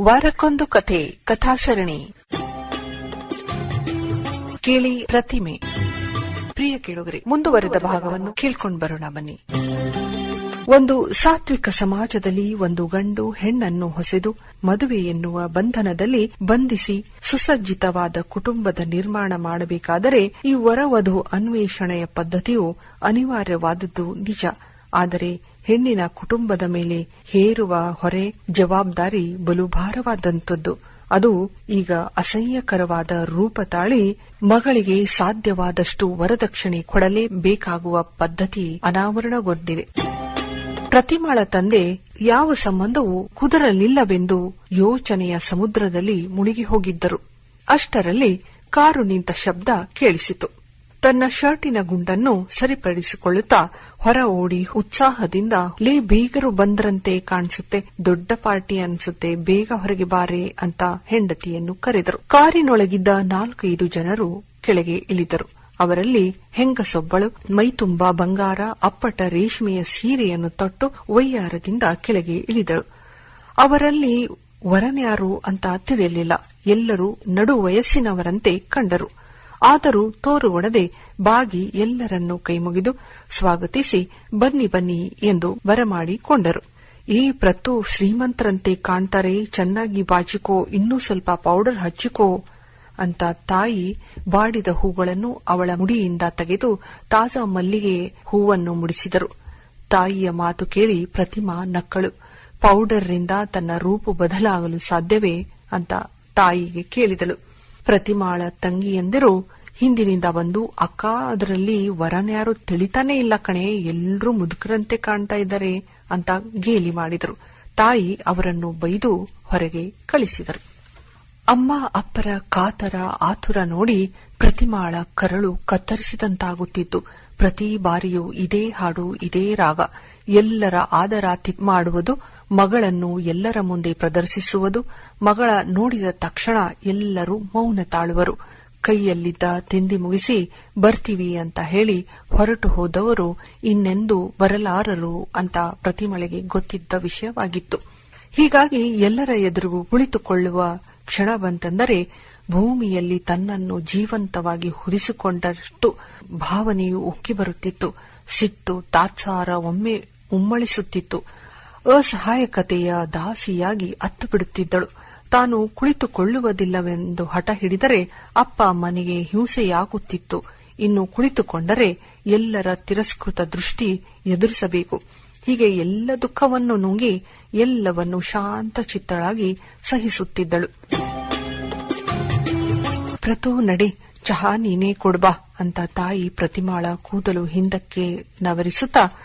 ವಾರಕ್ಕೊಂದು ಕಥೆ, ಕಥಾಸರಣಿ. ಕೇಳಿ ಪ್ರತಿಮೆ. ಪ್ರಿಯ ಕೇಳುಗರೆ, ಮುಂದುವರೆದ ಭಾಗವನ್ನು ಕೇಳ್ಕೊಂಡು ಬರೋಣ ಬನ್ನಿ. ಒಂದು ಸಾತ್ವಿಕ ಸಮಾಜದಲ್ಲಿ ಒಂದು ಗಂಡು ಹೆಣ್ಣನ್ನು ಹೊಸೆದು ಮದುವೆ ಎನ್ನುವ ಬಂಧನದಲ್ಲಿ ಬಂಧಿಸಿ ಸುಸಜ್ಜಿತವಾದ ಕುಟುಂಬದ ನಿರ್ಮಾಣ ಮಾಡಬೇಕಾದರೆ ಈ ವರವಧು ಅನ್ವೇಷಣೆಯ ಪದ್ಧತಿಯು ಅನಿವಾರ್ಯವಾದದ್ದು ನಿಜ. ಆದರೆ ಹೆಣ್ಣಿನ ಕುಟುಂಬದ ಮೇಲೆ ಹೇರುವ ಹೊರೆ ಜವಾಬ್ದಾರಿ ಬಲು ಭಾರವಾದಂಥದ್ದು ಅದು ಈಗ ಅಸಹ್ಯಕರವಾದ ರೂಪ ತಾಳಿ ಮಗಳಿಗೆ ಸಾಧ್ಯವಾದಷ್ಟು ವರದಕ್ಷಿಣೆ ಕೊಡಲೇಬೇಕಾಗುವ ಪದ್ಧತಿ ಅನಾವರಣಗೊಂಡಿದೆ. ಪ್ರತಿಮಾಳ ತಂದೆ ಯಾವ ಸಂಬಂಧವೂ ಕುದರಲಿಲ್ಲವೆಂದು ಯೋಚನೆಯ ಸಮುದ್ರದಲ್ಲಿ ಮುಳುಗಿ ಹೋಗಿದ್ದರು ಅಷ್ಟರಲ್ಲಿ ಕಾರು ನಿಂತ ಶಬ್ದ ಕೇಳಿಸಿತು. ತನ್ನ ಶರ್ಟಿನ ಗುಂಡನ್ನು ಸರಿಪಡಿಸಿಕೊಳ್ಳುತ್ತಾ ಹೊರ ಓಡಿ ಉತ್ಸಾಹದಿಂದ, ಲೇ ಬೀಗರು ಬಂದ್ರಂತೆ ಕಾಣಿಸುತ್ತೆ, ದೊಡ್ಡ ಪಾರ್ಟಿ ಅನ್ಸುತ್ತೆ, ಬೇಗ ಹೊರಗೆ ಬಾರೆ ಅಂತ ಹೆಂಡತಿಯನ್ನು ಕರೆದರು. ಕಾರಿನೊಳಗಿದ್ದ ನಾಲ್ಕೈದು ಜನರು ಕೆಳಗೆ ಇಳಿದರು. ಅವರಲ್ಲಿ ಹೆಂಗಸೊಬ್ಬಳು ಮೈತುಂಬಾ ಬಂಗಾರ, ಅಪ್ಪಟ ರೇಷ್ಮೆಯ ಸೀರೆಯನ್ನು ತೊಟ್ಟು ವೈಯಾರದಿಂದ ಕೆಳಗೆ ಇಳಿದಳು. ಅವರಲ್ಲಿ ವರನ್ಯಾರು ಅಂತ ತಿಳಿಯಲಿಲ್ಲ. ಎಲ್ಲರೂ ನಡು ವಯಸ್ಸಿನವರಂತೆ ಕಂಡರು. ಆದರೂ ತೋರುಗೊಡದೆ ಬಾಗಿ ಎಲ್ಲರನ್ನೂ ಕೈಮುಗಿದು ಸ್ವಾಗತಿಸಿ ಬನ್ನಿ ಬನ್ನಿ ಎಂದು ಬರಮಾಡಿಕೊಂಡರು. ಈ ಪ್ರತು ಶ್ರೀಮಂತರಂತೆ ಕಾಣ್ತಾರೆ, ಚೆನ್ನಾಗಿ ಬಾಚಿಕೋ, ಇನ್ನೂ ಸ್ವಲ್ಪ ಪೌಡರ್ ಹಚ್ಚಿಕೋ ಅಂತ ತಾಯಿ ಬಾಡಿದ ಹೂಗಳನ್ನು ಅವಳ ಮುಡಿಯಿಂದ ತೆಗೆದು ತಾಜಾ ಮಲ್ಲಿಗೆ ಹೂವನ್ನು ಮುಡಿಸಿದರು. ತಾಯಿಯ ಮಾತು ಕೇಳಿ ಪ್ರತಿಮಾ ನಕ್ಕಳು. ಪೌಡರ್ರಿಂದ ತನ್ನ ರೂಪು ಬದಲಾಗಲು ಸಾಧ್ಯವೇ ಅಂತ ತಾಯಿಗೆ ಕೇಳಿದಳು. ಪ್ರತಿಮಾಳ ತಂಗಿಯಂದಿರು ಹಿಂದಿನಿಂದ ಬಂದು, ಅಕ್ಕ, ಅದರಲ್ಲಿ ವರನ್ಯಾರು ತಿಳಿತಾನೇ ಇಲ್ಲ ಕಣೆ ಎಲ್ಲರೂ ಮುದುಕರಂತೆ ಕಾಣ್ತಾ ಇದ್ದಾರೆ ಅಂತ ಗೇಲಿ ಮಾಡಿದರು. ತಾಯಿ ಅವರನ್ನು ಬೈದು ಹೊರಗೆ ಕಳಿಸಿದರು. ಅಮ್ಮ, ಅಪ್ಪರ ಕಾತರ ಆತುರ ನೋಡಿ ಪ್ರತಿಮಾಳ ಕರಳು ಕತ್ತರಿಸಿದಂತಾಗುತ್ತಿತ್ತು. ಪ್ರತಿ ಬಾರಿಯೂ ಇದೇ ಹಾಡು, ಇದೇ ರಾಗ, ಎಲ್ಲರ ಆದರ ಮಾಡುವುದು ಮಗಳನ್ನು ಎಲ್ಲರ ಮುಂದೆ ಪ್ರದರ್ಶಿಸುವುದು, ಮಗಳ ನೋಡಿದ ತಕ್ಷಣ ಎಲ್ಲರೂ ಮೌನ ತಾಳುವರು. ಕೈಯಲ್ಲಿದ್ದ ತಿಂಡಿ ಮುಗಿಸಿ, ಬರ್ತೀವಿ ಅಂತ ಹೇಳಿ ಹೊರಟು ಹೋದವರು ಇನ್ನೆಂದೂ ಬರಲಾರರು ಅಂತ ಪ್ರತಿಮಳೆಗೆ ಗೊತ್ತಿದ್ದ ವಿಷಯವಾಗಿತ್ತು. ಹೀಗಾಗಿ ಎಲ್ಲರ ಎದುರು ಕುಳಿತುಕೊಳ್ಳುವ ಕ್ಷಣ ಬಂತೆಂದರೆ, ಭೂಮಿಯಲ್ಲಿ ತನ್ನನ್ನು ಜೀವಂತವಾಗಿ ಹುರಿಸಿಕೊಂಡಷ್ಟು ಭಾವನೆಯು ಉಕ್ಕಿ ಬರುತ್ತಿತ್ತು. ಸಿಟ್ಟು ತಾತ್ಸಾರ ಒಮ್ಮೆ ಉಮ್ಮಳಿಸುತ್ತಿತ್ತು. ಅಸಹಾಯಕತೆಯ ದಾಸಿಯಾಗಿ ಅತ್ತು ಬಿಡುತ್ತಿದ್ದಳು ತಾನು ಕುಳಿತುಕೊಳ್ಳುವುದಿಲ್ಲವೆಂದು ಹಠ ಹಿಡಿದರೆ ಅಪ್ಪ ಮನೆಗೆ ಹಿಂಸೆಯಾಗುತ್ತಿತ್ತು. ಇನ್ನು ಕುಳಿತುಕೊಂಡರೆ ಎಲ್ಲರ ತಿರಸ್ಕೃತ ದೃಷ್ಟಿ ಎದುರಿಸಬೇಕು. ಹೀಗೆ ಎಲ್ಲ ದುಃಖವನ್ನು ನುಂಗಿ ಎಲ್ಲವನ್ನು ಶಾಂತ ಚಿತ್ತಳಾಗಿ ಸಹಿಸುತ್ತಿದ್ದಳು. ಪ್ರತು ನಡೆ, ಚಹಾ ನೀನೇ ಕೊಡ್ಬಾ ಅಂತ ತಾಯಿ ಪ್ರತಿಮಾಳ ಕೂದಲು ಹಿಂದಕ್ಕೆ ನವರಿಸುತ್ತಾ,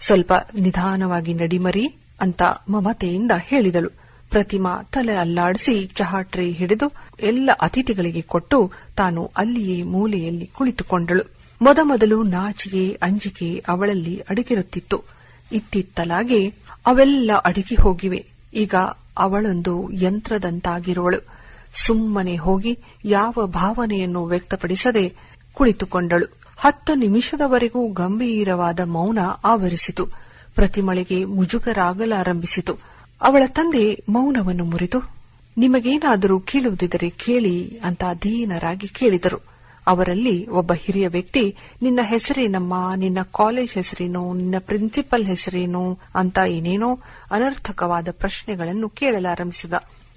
ಸ್ವಲ್ಪ ನಿಧಾನವಾಗಿ ನಡಿಮರಿ ಅಂತ ಮಮತೆಯಿಂದ ಹೇಳಿದಳು. ಪ್ರತಿಮಾ ತಲೆ ಅಲ್ಲಾಡಿಸಿ ಚಹಾ ಟ್ರೇ ಹಿಡಿದು ಎಲ್ಲ ಅತಿಥಿಗಳಿಗೆ ಕೊಟ್ಟು ತಾನು ಅಲ್ಲಿಯೇ ಮೂಲೆಯಲ್ಲಿ ಕುಳಿತುಕೊಂಡಳು. ಮೊದಮೊದಲು ನಾಚಿಕೆ, ಅಂಜಿಕೆ ಅವಳಲ್ಲಿ ಅಡಗಿರುತ್ತಿತ್ತು. ಇತ್ತಿತ್ತಲಾಗಿ ಅವೆಲ್ಲ ಅಡಗಿ ಹೋಗಿವೆ. ಈಗ ಅವಳೊಂದು ಯಂತ್ರದಂತಾಗಿರುವಳು. ಸುಮ್ಮನೆ ಹೋಗಿ ಯಾವ ಭಾವನೆಯನ್ನು ವ್ಯಕ್ತಪಡಿಸದೆ ಕುಳಿತುಕೊಂಡಳು. ಹತ್ತು ನಿಮಿಷದವರೆಗೂ ಗಂಭೀರವಾದ ಮೌನ ಆವರಿಸಿತು. ಪ್ರತಿಮಳಿಗೆ ಮುಜುಗರಾಗಲಾರಂಭಿಸಿತು. ಅವಳ ತಂದೆ ಮೌನವನ್ನು ಮುರಿದು, ನಿಮಗೇನಾದರೂ ಕೇಳುವುದಿದ್ದರೆ ಕೇಳಿ ಅಂತ ದೀನರಾಗಿ ಕೇಳಿದರು. ಅವರಲ್ಲಿ ಒಬ್ಬ ಹಿರಿಯ ವ್ಯಕ್ತಿ, ನಿನ್ನ ಹೆಸರೇನಮ್ಮ? ನಿನ್ನ ಕಾಲೇಜ್ ಹೆಸರೇನು? ನಿನ್ನ ಪ್ರಿನ್ಸಿಪಲ್ ಹೆಸರೇನು? ಅಂತ ಏನೇನೋ ಅನರ್ಥಕವಾದ ಪ್ರಶ್ನೆಗಳನ್ನು ಕೇಳಲಾರಂಭಿಸಿದ.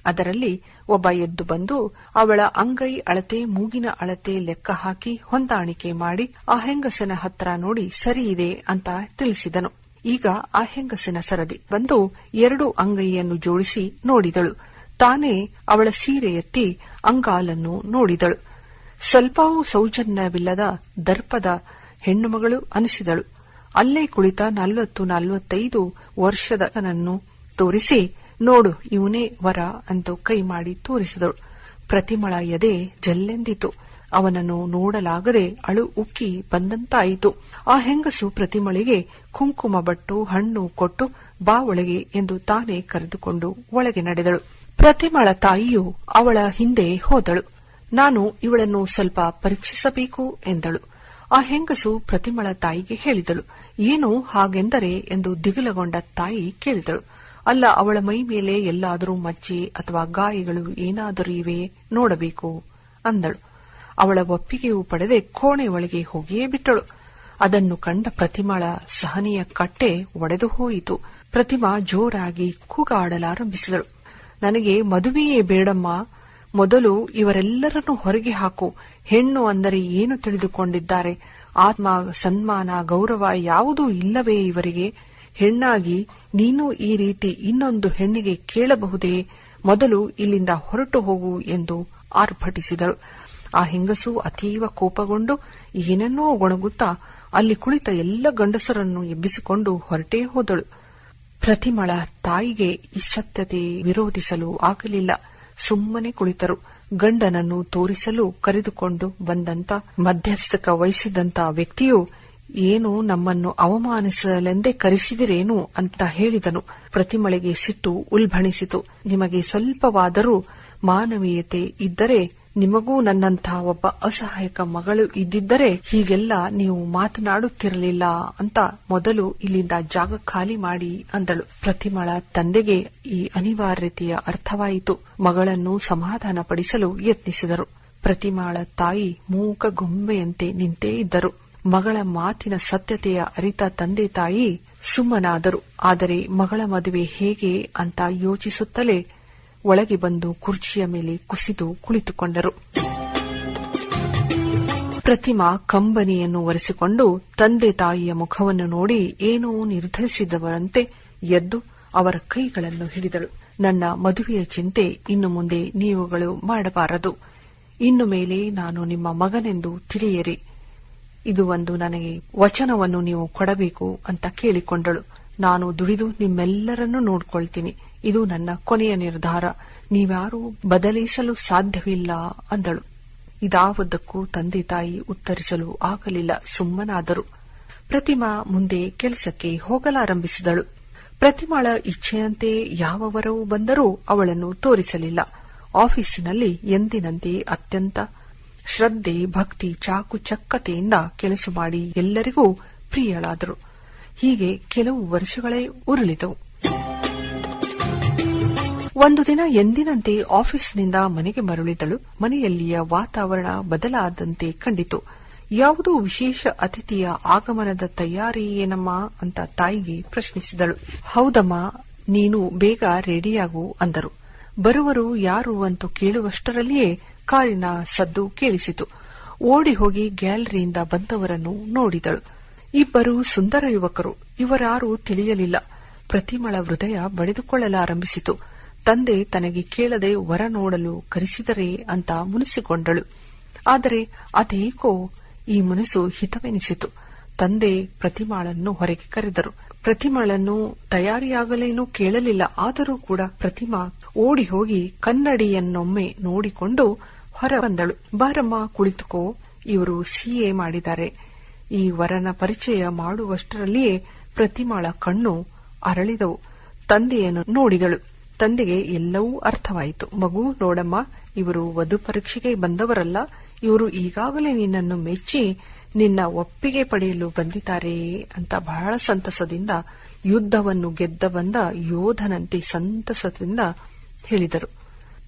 ಅದರಲ್ಲಿ ಒಬ್ಬ ಎದ್ದು ಬಂದು, ಅವಳ ಅಂಗೈ ಅಳತೆ, ಮೂಗಿನ ಅಳತೆ ಲೆಕ್ಕ ಹಾಕಿ ಹೊಂದಾಣಿಕೆ ಮಾಡಿ, ಆ ಹೆಂಗಸನ ಹತ್ರ ನೋಡಿ ಸರಿಯಿದೆ ಅಂತ ತಿಳಿಸಿದನು. ಈಗ ಆ ಹೆಂಗಸಿನ ಸರದಿ ಬಂದು ಎರಡು ಅಂಗೈಯನ್ನು ಜೋಡಿಸಿ ನೋಡಿದಳು. ತಾನೇ ಅವಳ ಸೀರೆ ಎತ್ತಿ ಅಂಗಾಲನ್ನು ನೋಡಿದಳು. ಸ್ವಲ್ಪವೂ ಸೌಜನ್ಯವಿಲ್ಲದ ದರ್ಪದ ಹೆಣ್ಣುಮಗಳು ಅನಿಸಿದಳು. ಅಲ್ಲೇ ಕುಳಿತ ನಲವತ್ತು ನಲವತ್ತೈದು ವರ್ಷದನನ್ನು ತೋರಿಸಿ, ನೋಡು, ಇವನೇ ವರ ಅಂತ ಕೈ ಮಾಡಿ ತೋರಿಸಿದಳು. ಪ್ರತಿಮಳ ಎದೆ ಜಲ್ಲೆಂದಿತು. ಅವನನ್ನು ನೋಡಲಾಗದೆ ಅಳು ಉಕ್ಕಿ ಬಂದಂತಾಯಿತು. ಆ ಹೆಂಗಸು ಪ್ರತಿಮಳಿಗೆ ಕುಂಕುಮ ಬಟ್ಟು ಹಣ್ಣು ಕೊಟ್ಟು ಬಾ ಒಳಗೆ ಎಂದು ತಾನೇ ಕರೆದುಕೊಂಡು ಒಳಗೆ ನಡೆದಳು. ಪ್ರತಿಮಳ ತಾಯಿಯು ಅವಳ ಹಿಂದೆ ಹೋದಳು. ನಾನು ಇವಳನ್ನು ಸ್ವಲ್ಪ ಪರೀಕ್ಷಿಸಬೇಕು ಎಂದಳು. ಆ ಹೆಂಗಸು ಪ್ರತಿಮಳ ತಾಯಿಗೆ ಹೇಳಿದಳು. ಏನು ಹಾಗೆಂದರೆ ಎಂದು ದಿಗಿಲಗೊಂಡ ತಾಯಿ ಕೇಳಿದಳು. ಅಲ್ಲ, ಅವಳ ಮೈ ಮೇಲೆ ಎಲ್ಲಾದರೂ ಮಚ್ಚೆ ಅಥವಾ ಗಾಯಗಳು ಏನಾದರೂ ಇವೆ ನೋಡಬೇಕು ಅಂದಳು. ಅವಳ ಒಪ್ಪಿಗೆಯೂ ಪಡೆದೆ ಕೋಣೆ ಒಳಗೆ ಹೋಗಿಯೇ ಬಿಟ್ಟಳು. ಅದನ್ನು ಕಂಡ ಪ್ರತಿಮಾಳ ಸಹನಿಯ ಕಟ್ಟೆ ಒಡೆದು ಹೋಯಿತು. ಪ್ರತಿಮಾ ಜೋರಾಗಿ ಕೂಗಾಡಲಾರಂಭಿಸಿದಳು. ನನಗೆ ಮದುವೆಯೇ ಬೇಡಮ್ಮ. ಮೊದಲು ಇವರೆಲ್ಲರನ್ನೂ ಹೊರಗೆ ಹಾಕು. ಹೆಣ್ಣು ಅಂದರೆ ಏನು ತಿಳಿದುಕೊಂಡಿದ್ದಾರೆ? ಆತ್ಮ, ಸನ್ಮಾನ, ಗೌರವ ಯಾವುದೂ ಇಲ್ಲವೇ ಇವರಿಗೆ? ಹೆಣ್ಣಾಗಿ ನೀನು ಈ ರೀತಿ ಇನ್ನೊಂದು ಹೆಣ್ಣಿಗೆ ಕೇಳಬಹುದೇ? ಮೊದಲು ಇಲ್ಲಿಂದ ಹೊರಟು ಹೋಗು ಎಂದು ಆರ್ಭಟಿಸಿದಳು. ಆ ಹೆಂಗಸು ಅತೀವ ಕೋಪಗೊಂಡು ಏನನ್ನೋ ಒಣಗುತ್ತಾ ಅಲ್ಲಿ ಕುಳಿತ ಎಲ್ಲ ಗಂಡಸರನ್ನು ಎಬ್ಬಿಸಿಕೊಂಡು ಹೊರಟೇ ಹೋದಳು. ಪ್ರತಿಮಳ ತಾಯಿಗೆ ಈ ಸತ್ಯತೆ ವಿರೋಧಿಸಲು ಆಗಲಿಲ್ಲ. ಸುಮ್ಮನೆ ಕುಳಿತರು. ಗಂಡನನ್ನು ತೋರಿಸಲು ಕರೆದುಕೊಂಡು ಬಂದಂತ, ಮಧ್ಯಸ್ಥಕ ವಹಿಸಿದಂತ ವ್ಯಕ್ತಿಯು, ಏನು ನಮ್ಮನ್ನು ಅವಮಾನಿಸಲೆಂದೇ ಕರೆಸಿದಿರೇನು? ಅಂತ ಹೇಳಿದನು. ಪ್ರತಿಮಳೆಗೆ ಸಿಟ್ಟು ಉಲ್ಬಣಿಸಿತು. ನಿಮಗೆ ಸ್ವಲ್ಪವಾದರೂ ಮಾನವೀಯತೆ ಇದ್ದರೆ ನಿಮಗೂ ನನ್ನಂಥ ಒಬ್ಬ ಅಸಹಾಯಕ ಮಗಳು ಇದ್ದಿದ್ದರೆ ಹೀಗೆಲ್ಲ ನೀವು ಮಾತನಾಡುತ್ತಿರಲಿಲ್ಲ ಅಂತ ಮೊದಲು ಇಲ್ಲಿಂದ ಜಾಗ ಖಾಲಿ ಮಾಡಿ ಅಂದಳು. ಪ್ರತಿಮಳ ತಂದೆಗೆ ಈ ಅನಿವಾರ್ಯತೆಯ ಅರ್ಥವಾಯಿತು. ಮಗಳನ್ನು ಸಮಾಧಾನಪಡಿಸಲು ಯತ್ನಿಸಿದರು. ಪ್ರತಿಮಾಳ ತಾಯಿ ಮೂಕ ಗೊಂಬೆಯಂತೆ ನಿಂತೇ ಇದ್ದರು. ಮಗಳ ಮಾತಿನ ಸತ್ಯತೆಯ ಅರಿತ ತಂದೆ ತಾಯಿ ಸುಮ್ಮನಾದರು. ಆದರೆ ಮಗಳ ಮದುವೆ ಹೇಗೆ ಅಂತ ಯೋಚಿಸುತ್ತಲೇ ಒಳಗೆ ಬಂದು ಕುರ್ಚಿಯ ಮೇಲೆ ಕುಸಿದು ಕುಳಿತುಕೊಂಡರು. ಪ್ರತಿಮಾ ಕಂಬನಿಯನ್ನು ಒರೆಸಿಕೊಂಡು ತಂದೆ ತಾಯಿಯ ಮುಖವನ್ನು ನೋಡಿ ಏನೋ ನಿರ್ಧರಿಸಿದವರಂತೆ ಎದ್ದು ಅವರ ಕೈಗಳನ್ನು ಹಿಡಿದಳು ನನ್ನ ಮದುವೆಯ ಚಿಂತೆ ಇನ್ನು ಮುಂದೆ ನೀವುಗಳು ಮಾಡಬಾರದು. ಇನ್ನು ಮೇಲೆ ನಾನು ನಿಮ್ಮ ಮಗನೆಂದು ತಿಳಿಯಿರಿ. ಇದು ಒಂದು ನನಗೆ ವಚನವನ್ನು ನೀವು ಕೊಡಬೇಕು ಅಂತ ಕೇಳಿಕೊಂಡಳು. ನಾನು ದುಡಿದು ನಿಮ್ಮೆಲ್ಲರನ್ನೂ ನೋಡ್ಕೊಳ್ತೀನಿ. ಇದು ನನ್ನ ಕೊನೆಯ ನಿರ್ಧಾರ. ನೀವ್ಯಾರೂ ಬದಲಿಸಲು ಸಾಧ್ಯವಿಲ್ಲ ಅಂದಳು. ಇದಾವುದಕ್ಕೂ ತಂದೆ ತಾಯಿ ಉತ್ತರಿಸಲು ಆಗಲಿಲ್ಲ. ಸುಮ್ಮನಾದರು. ಪ್ರತಿಮಾ ಮುಂದೆ ಕೆಲಸಕ್ಕೆ ಹೋಗಲಾರಂಭಿಸಿದಳು. ಪ್ರತಿಮಾಳ ಇಚ್ಛೆಯಂತೆ ಯಾವ ವರವು ಬಂದರೂ ಅವಳನ್ನು ತೋರಿಸಲಿಲ್ಲ. ಆಫೀಸಿನಲ್ಲಿ ಎಂದಿನಂತೆ ಅತ್ಯಂತ ಶ್ರದ್ಧೆ, ಭಕ್ತಿ, ಚಾಕು ಚಕ್ಕತೆಯಿಂದ ಕೆಲಸ ಮಾಡಿ ಎಲ್ಲರಿಗೂ ಪ್ರಿಯಳಾದರು. ಹೀಗೆ ಕೆಲವು ವರ್ಷಗಳೇ ಉರುಳಿದವು. ಒಂದು ದಿನ ಎಂದಿನಂತೆ ಆಫೀಸ್ನಿಂದ ಮನೆಗೆ ಮರಳಿದಳು. ಮನೆಯಲ್ಲಿಯ ವಾತಾವರಣ ಬದಲಾದಂತೆ ಕಂಡಿತು. ಯಾವುದೋ ವಿಶೇಷ ಅತಿಥಿಯ ಆಗಮನದ ತಯಾರಿ ಏನಮ್ಮ ಅಂತ ತಾಯಿಗೆ ಪ್ರಶ್ನಿಸಿದಳು. ಹೌದಮ್ಮ, ನೀನು ಬೇಗ ರೆಡಿಯಾಗು ಅಂದರು. ಬರುವರು ಯಾರು ಅಂತ ಕೇಳುವಷ್ಟರಲ್ಲಿಯೇ ಕಾರಿನ ಸದ್ದು ಕೇಳಿಸಿತು. ಓಡಿ ಹೋಗಿ ಗ್ಯಾಲರಿಯಿಂದ ಬಂದವರನ್ನು ನೋಡಿದಳು. ಇಬ್ಬರು ಸುಂದರ ಯುವಕರು, ಇವರಾರೂ ತಿಳಿಯಲಿಲ್ಲ. ಪ್ರತಿಮಳ ಹೃದಯ ಬಡಿದುಕೊಳ್ಳಲಾರಂಭಿಸಿತು. ತಂದೆ ತನಗೆ ಕೇಳದೆ ವರ ನೋಡಲು ಕರೆಸಿದರೆ ಅಂತ ಮುನಿಸಿಕೊಂಡಳು. ಆದರೆ ಅದೇಕೋ ಈ ಮುನಿಸು ಹಿತವೆನಿಸಿತು. ತಂದೆ ಪ್ರತಿಮಾಳನ್ನು ಹೊರಗೆ ಕರೆದರು. ಪ್ರತಿಮಾಳನ್ನು ತಯಾರಿಯಾಗಲೇನೂ ಕೇಳಲಿಲ್ಲ. ಆದರೂ ಕೂಡ ಪ್ರತಿಮಾ ಓಡಿ ಹೋಗಿ ಕನ್ನಡಿಯನ್ನೊಮ್ಮೆ ನೋಡಿಕೊಂಡು ಹೊರ ಬಂದಳು. ಬಾರಮ್ಮ, ಕುಳಿತುಕೋ. ಇವರು ಸಿಎ ಮಾಡಿದ್ದಾರೆ. ಈ ವರನ ಪರಿಚಯ ಮಾಡುವಷ್ಟರಲ್ಲಿಯೇ ಪ್ರತಿಮಾಳ ಕಣ್ಣು ಅರಳಿದವು. ತಂದೆಯನ್ನು ನೋಡಿದಳು. ತಂದೆಗೆ ಎಲ್ಲವೂ ಅರ್ಥವಾಯಿತು. ಮಗು, ನೋಡಮ್ಮ, ಇವರು ವಧು ಪರೀಕ್ಷೆಗೆ ಬಂದವರಲ್ಲ. ಇವರು ಈಗಾಗಲೇ ನಿನ್ನನ್ನು ಮೆಚ್ಚಿ ನಿನ್ನ ಒಪ್ಪಿಗೆ ಪಡೆಯಲು ಬಂದಿದ್ದಾರೆ ಅಂತ ಬಹಳ ಸಂತಸದಿಂದ ಯುದ್ಧವನ್ನು ಗೆದ್ದ ಬಂದ ಯೋಧನಂತೆ ಸಂತಸದಿಂದ ಹೇಳಿದರು.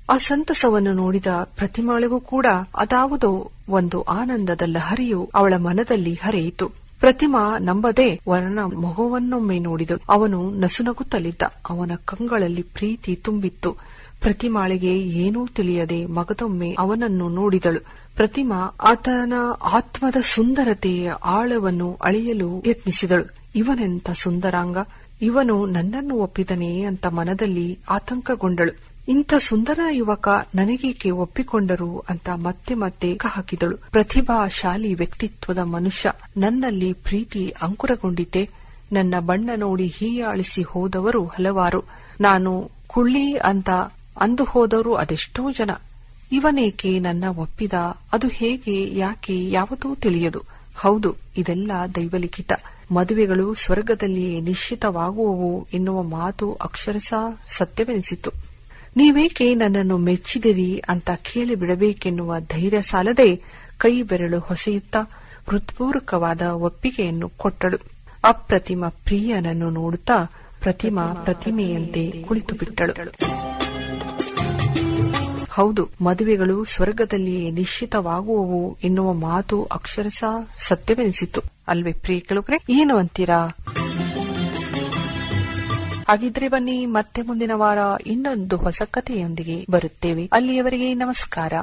ಆ ಸಂತಸವನ್ನು ನೋಡಿದ ಪ್ರತಿಮಾಳಿಗೂ ಕೂಡ ಅದಾವುದೋ ಒಂದು ಆನಂದದ ಲಹರಿಯು ಅವಳ ಮನದಲ್ಲಿ ಹರಿಯಿತು. ಪ್ರತಿಮಾ ನಂಬದೆ ವರನ ಮೊಗವನ್ನೊಮ್ಮೆ ನೋಡಿದಳು ಅವನು ನಸುನಗುತ್ತಲಿದ್ದ. ಅವನ ಕಂಗಳಲ್ಲಿ ಪ್ರೀತಿ ತುಂಬಿತ್ತು. ಪ್ರತಿಮಾಳಿಗೆ ಏನೂ ತಿಳಿಯದೆ ಮಗದೊಮ್ಮೆ ಅವನನ್ನು ನೋಡಿದಳು. ಪ್ರತಿಮಾ ಆತನ ಆತ್ಮದ ಸುಂದರತೆಯ ಆಳವನ್ನು ಅಳೆಯಲು ಯತ್ನಿಸಿದಳು. ಇವನೆಂತ ಸುಂದರಾಂಗ. ಇವನು ನನ್ನನ್ನು ಒಪ್ಪಿದನೇ ಅಂತ ಮನದಲ್ಲಿ ಆತಂಕಗೊಂಡಳು. ಇಂಥ ಸುಂದರ ಯುವಕ ನನಗೇಕೆ ಒಪ್ಪಿಕೊಂಡರು ಅಂತ ಮತ್ತೆ ಮತ್ತೆ ಹಾಕಿದಳು. ಪ್ರತಿಭಾಶಾಲಿ ವ್ಯಕ್ತಿತ್ವದ ಮನುಷ್ಯ. ನನ್ನಲ್ಲಿ ಪ್ರೀತಿ ಅಂಕುರಗೊಂಡಿತೆ ನನ್ನ ಬಣ್ಣ ನೋಡಿ ಹೀಯಾಳಿಸಿ ಹೋದವರು ಹಲವಾರು. ನಾನು ಕುಳ್ಳಿ ಅಂತ ಅಂದು ಹೋದವರು ಅದೆಷ್ಟೋ ಜನ. ಇವನೇಕೆ ನನ್ನ ಒಪ್ಪಿದ? ಅದು ಹೇಗೆ, ಯಾಕೆ ಯಾವುದೂ ತಿಳಿಯದು. ಹೌದು, ಇದೆಲ್ಲ ದೈವಲಿಖಿತ. ಮದುವೆಗಳು ಸ್ವರ್ಗದಲ್ಲಿಯೇ ನಿಶ್ಚಿತವಾಗುವವು ಎನ್ನುವ ಮಾತು ಅಕ್ಷರಶಃ ಸತ್ಯವೆನಿಸಿತು ನೀವೇಕೆ ನನ್ನನ್ನು ಮೆಚ್ಚಿದಿರಿ ಅಂತ ಕೇಳಿ ಬಿಡಬೇಕೆನ್ನುವ ಧೈರ್ಯ ಸಾಲದೆ ಕೈ ಬೆರಳು ಹೊಸೆಯುತ್ತಾ ಹೃತ್ಪೂರ್ವಕವಾದ ಒಪ್ಪಿಗೆಯನ್ನು ಕೊಟ್ಟಳು. ಅಪ್ರತಿಮ ಪ್ರಿಯನನ್ನು ನೋಡುತ್ತಾ ಪ್ರತಿಮಾ ಪ್ರತಿಮೆಯಂತೆ ಕುಳಿತು ಬಿಟ್ಟಳು ಹೌದು, ಮದುವೆಗಳು ಸ್ವರ್ಗದಲ್ಲಿಯೇ ನಿಶ್ಚಿತವಾಗುವವು ಎನ್ನುವ ಮಾತು ಅಕ್ಷರಶಃ ಸತ್ಯವೆನಿಸಿತು ಅಲ್ವೇ ಪ್ರಿಯ ಕೆಳಗ್ರೆ, ಏನು ಅಂತೀರಾ? ಹಾಗಿದ್ರೆ ಬನ್ನಿ ಮತ್ತೆ ಮುಂದಿನ ವಾರ ಇನ್ನೊಂದು ಹೊಸ ಕಥೆಯೊಂದಿಗೆ ಬರುತ್ತೇವೆ. ಅಲ್ಲಿಯವರೆಗೆ ನಮಸ್ಕಾರ.